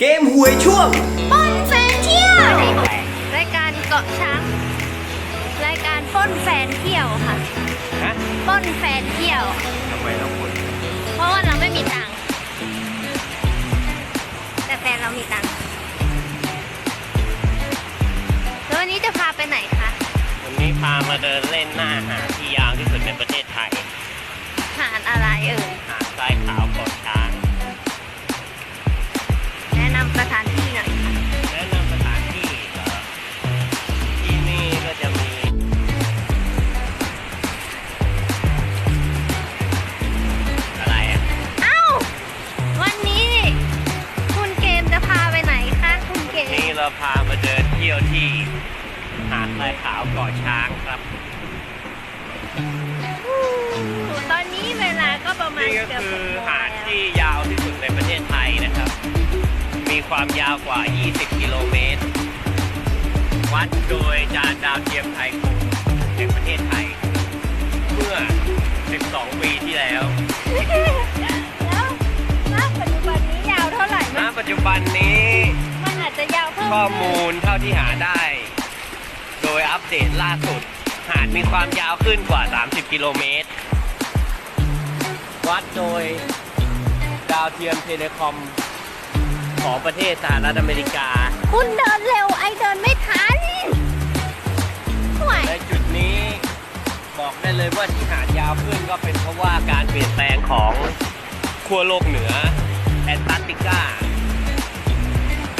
เกมหวยช่วง ปล้นแฟนเที่ยว รายการเกาะช้าง รายการปล้นแฟนเที่ยวค่ะฮะ ปล้นแฟนเที่ยว ทำไมเราคนเพราะว่าเราไม่มีตังค์แต่แฟนเรามีตังค์แล้ววันนี้จะพาไปไหนคะ วันนี้พามาเดินเล่นหน้าหาดาดทรายขาวเกาะช้างครับตอนนี้เวลาก็ประมาณนี่ก็เกือบคืหอกโมงหาดแล้วที่ยาวที่สุดในประเทศไทยนะครับ มีความยาวกว่า 20 กิโลเมตร วัดโดยจานดาวเทียมไทยคมแห่งประเทศไทย เมื่อ 12 ปีที่แล้ว แล้วณปัจจุบันนี้ยาวเท่าไหร่ณมันปัจจุบันนี้ มันอาจจะยาวเพิ่มข้อมูลเท่าที่หาได้โดยอัปเดตล่าสุด หาดมีความยาวขึ้นกว่า 30 กิโลเมตร วัดโดยดาวเทียมเทเลคอม ของประเทศสหรัฐอเมริกา คุณเดินเร็วไอเดินไม่ทันห่วยในจุดนี้บอกได้เลยว่าที่หาดยาวขึ้นก็เป็นเพราะว่าการเปลี่ยนแปลงของขั้วโลกเหนือแอนตาร์กติกา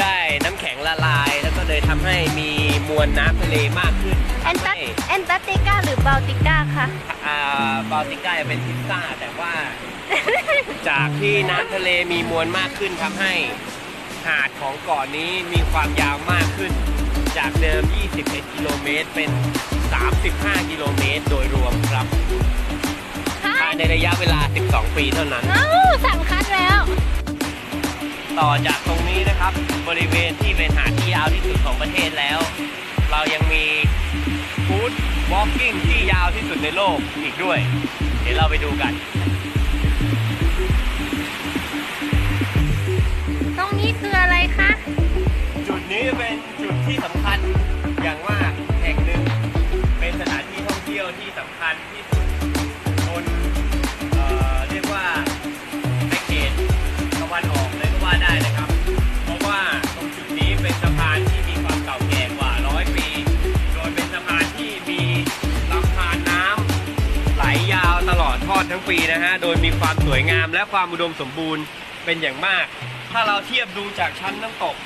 ได้น้ำแข็งละลายแล้วก็เลยทำให้มี มวลน้ำทะเลมากขึ้นแอนทำตาให้แอนตาร์กติกาหรือบาลติกาคะอ่าบาลติก้าจะเป็นทิศซ่าแต่ว่า จากที่น้ำทะเลมีมวลมากขึ้นทำให้หาดของเกาะนนี้มีความยาวมากขึ้น จากเดิม 21 กิโลเมตรเป็น 35 กิโลเมตรโดยรวมครับค่ะภายในระยะเวลา 12 ปีเท่านั้น เอ้าสั่งคัดแล้ว ต่อจากตรงนี้นะครับ บริเวณที่เป็นหาดที่ยาวที่สุดของประเทศแล้ว เรายังมีฟู้ดวอล์กิ้งที่ยาวที่สุดในโลกอีกด้วย เดี๋ยวเราไปดูกัน ตรงนี้คืออะไรคะ จุดนี้เป็นจุดที่สำคัญอย่างมากแห่งหนึ่งเป็นสถานที่ท่องเที่ยวที่สำคัญที่สุด ทั้งปีนะฮะ โดยมีความสวยงามและความอุดมสมบูรณ์เป็นอย่างมาก ถ้าเราเทียบดูจากชั้นน้ำตก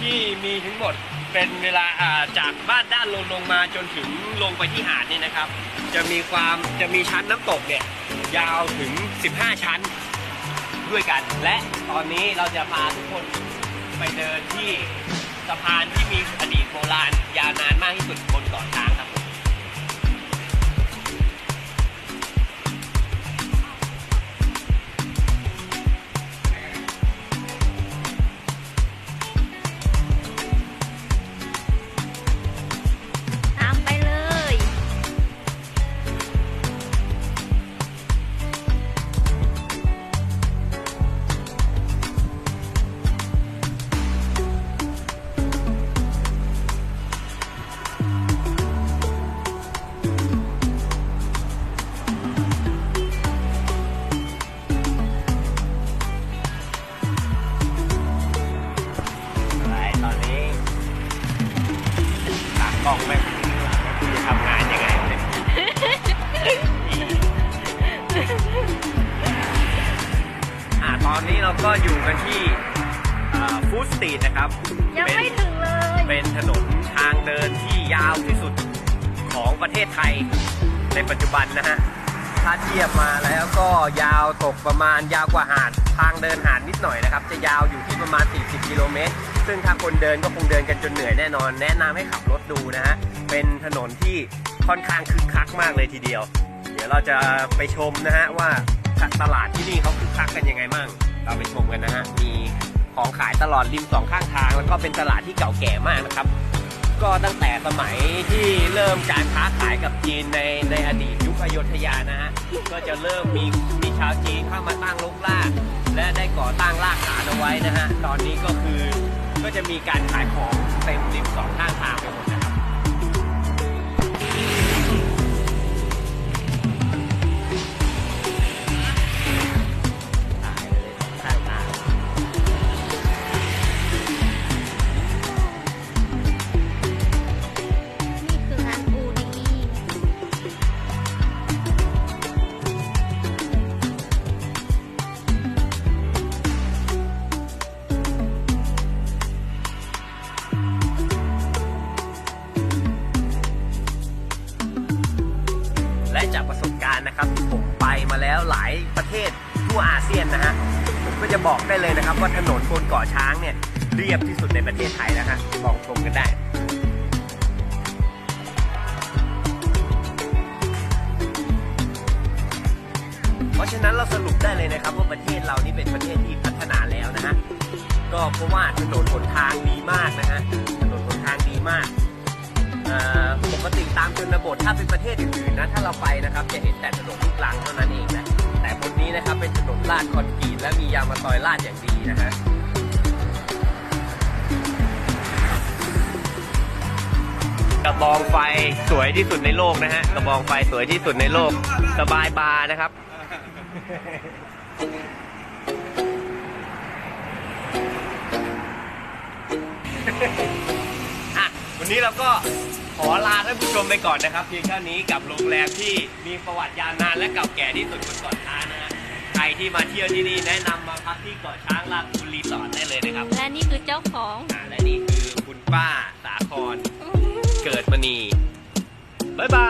ที่มีทั้งหมดเป็นเวลาอ่าจากบ้านด้านลงลงมาจนถึงลงไปที่หาดนี่นะครับ จะมีความจะมีชั้นน้ำตกเนี่ยยาวถึง 15 ชั้นด้วยกัน และตอนนี้เราจะพาทุกคนไปเดินที่สะพานที่มีอดีตโบราณยาวนานมากที่สุดบนเกาะช้างครับ ก็อยู่กันที่ฟู้ดสตรีทนะครับยังเป็นไม่ถึงเลยเป็นถนนทางเดินที่ยาวที่สุดของประเทศไทยในปัจจุบันนะฮะถ้าเทียบมาแล้วก็ยาวตกประมาณยาวกว่าหาดทางเดินหาดนิดหน่อยนะครับ จะยาวอยู่ที่ประมาณ 40 กิโลเมตร ซึ่งถ้าคนเดินก็คงเดินกันจนเหนื่อยแน่นอน แนะนำให้ขับรถดูนะฮะ เป็นถนนที่ค่อนข้างคึกคักมากเลยทีเดียว เดี๋ยวเราจะไปชมนะฮะว่าตลาดที่นี่เขาคึกคักกันยังไงมั่ง เราไปชมกันนะฮะ มีของขายตลอดริมสองข้างทาง แล้วก็เป็นตลาดที่เก่าแก่มากนะครับ ก็ตั้งแต่สมัยที่เริ่มการค้าขายกับจีนในในอดีตยุคอโยธยานะฮะ ก็จะเริ่มมีมีชชาวจีนเข้ามาตั้งลกลาก และได้ก่อตั้งรากฐานเอาไว้นะฮะ ตอนนี้ก็คือก็จะมีการขายของเต็มริมสองข้างทางไปหมดนะ มาแล้วหลายประเทศทั่วอาเซียนนะฮะผมก็จะบอกได้เลยนะครับ ว่าถนนบนเกาะช้างเนี่ยเรียบที่สุดในประเทศไทยนะฮะลองชมกันได้เพราะฉะนั้นเราสรุปได้เลยนะครับว่าประเทศเรานี่เป็นประเทศที่พัฒนาแล้วนะฮะก็เพราะว่าถนนหนทางดีมากนะฮะถนนหนทางดีมากปกติ นถ้าเป็นประเทศอื่นๆนะถ้าเราไปนะครับจะเห็นแต่ถนนลูกรังเท่านั้นเองนะแต่บนนี้นะครับเป็นถนนลาดคอนกรีตและมียางมะตอยลาดอย่างดีนะฮะกระบองไฟสวยที่สุดในโลกนะฮะกระบองไฟสวยที่สุดในโลกสบายบาร์นะครับ อะวันนี้เราก็ ขอลาท่านผู้ชมไปก่อนนะครับ เพียงแค่นี้กับโรงแรมที่มีประวัติยาวนานและเก่าแก่ที่สุดบนเกาะช้างนะฮะใครที่มาเที่ยวที่นี่แนะนำมาพักที่เกาะช้างลาคูนรีสอร์ได้เลยนะครับและนี่คือเจ้าของอและนี่คือคุณป้าสาคร เกิดมณีบ๊ายบาย